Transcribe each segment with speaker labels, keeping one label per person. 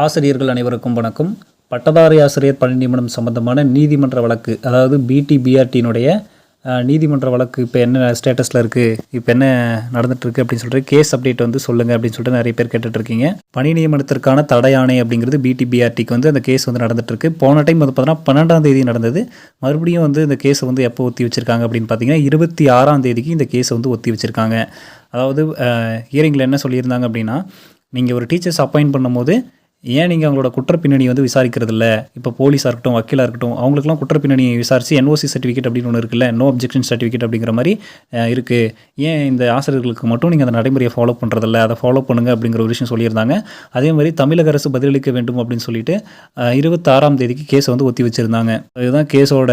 Speaker 1: ஆசிரியர்கள் அனைவருக்கும் வணக்கம். பட்டதாரி ஆசிரியர் பணி நியமனம் சம்பந்தமான நீதிமன்ற வழக்கு அதாவது பிடி பிஆர்டியினுடைய நீதிமன்ற வழக்கு இப்போ என்ன ஸ்டேட்டஸில் இருக்குது இப்போ என்ன நடந்துகிட்ருக்கு அப்படின்னு சொல்லிட்டு கேஸ் அப்டேட் வந்து சொல்லுங்கள் அப்படின்னு சொல்லிட்டு நிறைய பேர் கேட்டுட்ருக்கீங்க பணி நியமனத்திற்கான தடை ஆணை அப்படிங்கிறது பிடி பிஆர்டிக்கு வந்து அந்த கேஸ் வந்து நடந்துகிட்ருக்கு போன டைம் வந்து பார்த்தீங்கன்னா பன்னெண்டாம் தேதி நடந்தது. மறுபடியும் வந்து இந்த கேஸை வந்து எப்போ ஒத்தி வச்சுருக்காங்க அப்படின்னு பார்த்தீங்கன்னா இருபத்தி ஆறாம் தேதிக்கு இந்த கேஸை வந்து ஒத்தி வச்சுருக்காங்க. அதாவது ஹியரிங்கில் என்ன சொல்லியிருந்தாங்க அப்படின்னா நீங்கள் ஒரு டீச்சர்ஸ் அப்பாயின்ட் பண்ணும்போது ஏன் நீங்கள் அவங்களோட குற்றப்பின்னணி வந்து விசாரிக்கிறது இல்லை இப்போ போலீஸாக இருக்கட்டும் வக்கீலாக இருக்கட்டும் அவங்களுக்குலாம் குற்றப்பின்னணி விசாரித்து என்ஓசி சர்டிஃபிகேட் அப்படின்னு ஒன்று இருக்குல்ல? நோ அப்ஜெக்ஷன் சர்டிஃபிகேட் அப்படிங்கிற மாதிரி இருக்குது ஏன் இந்த ஆசிரியர்களுக்கு மட்டும் நீங்கள் அந்த நடைமுறையை ஃபாலோ பண்ணுறதில்ல அதை ஃபாலோ பண்ணுங்க அப்படிங்கிற ஒரு விஷயம் சொல்லியிருந்தாங்க. அதே மாதிரி தமிழக அரசு பதிலளிக்க வேண்டும் அப்படின்னு சொல்லிட்டு இருபத்தாறாம் தேதிக்கு கேஸை வந்து ஒத்தி வச்சுருந்தாங்க. இதுதான் கேஸோட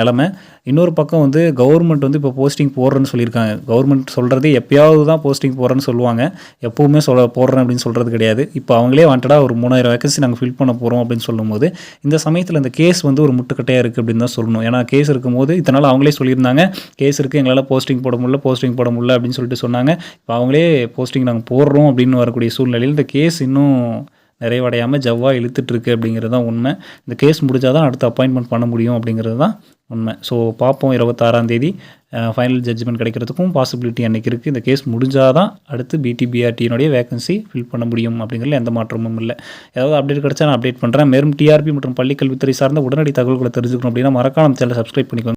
Speaker 1: நிலமை. இன்னொரு பக்கம் வந்து கவர்மெண்ட் வந்து இப்போ போஸ்டிங் போடுறேன்னு சொல்லியிருக்காங்க. கவர்மெண்ட் சொல்கிறது எப்பயாவது தான் போஸ்டிங் போடுறேன்னு சொல்லுவாங்க. எப்போவுமே சொல்ல போடுறேன் அப்படின்னு சொல்கிறது கிடையாது. இப்போ அவங்களே வாண்டடாக ஒரு மூணு மூணாயிரம் வேகன்சி நாங்கள் ஃபில் பண்ண போகிறோம் அப்படின்னு சொல்லும்போது இந்த சமயத்தில் இந்த கேஸ் வந்து ஒரு முட்டுக்கட்டையாக இருக்குது அப்படின்னு தான் சொல்லணும். ஏன்னா கேஸ் இருக்கும்போது இதனால் அவங்களே சொல்லியிருந்தாங்க கேஸ் இருக்குது எங்களால் போஸ்டிங் போட முடியல போஸ்டிங் போட முடியல அப்படின்னு சொல்லிட்டு சொன்னாங்க. இப்போ அவங்களே போஸ்டிங் நாங்கள் போடுறோம் அப்படின்னு வரக்கூடிய சூழ்நிலையில் இந்த கேஸ் இன்னும் நிறைவடையாமல் ஜவ்வாக இழுத்துட்ருக்கு அப்படிங்கிறது தான் உண்மை. இந்த கேஸ் முடிஞ்சால் தான் அடுத்து அப்பாயின்மெண்ட் பண்ண முடியும் அப்படிங்கிறது தான் உண்மை. ஸோ பார்ப்போம் இருபத்தாறாம் தேதி. ஃபைனல் ஜட்ஜ்மெண்ட் கிடைக்கிறதுக்கும் பாசிபிலிட்டி அன்றைக்கி இருக்குது இந்த கேஸ் முடிஞ்சால் தான் அடுத்து பிடிபிஆர்டியினுடைய வேகன்சி ஃபில் பண்ண முடியும் அப்படிங்கிறதுல எந்த மாற்றமும் இல்லை. ஏதாவது அப்டேட் கிடச்சா நான் அப்டேட் பண்ணுறேன் மேலும் டிஆர்பி மற்றும் பள்ளிக்கல்வித்துறை சார்ந்த உடனடி தகவல்களை தெரிஞ்சுக்கணும் அப்படின்னா மறக்காம சேனல் சப்ஸ்கிரைப் பண்ணிக்கோங்க.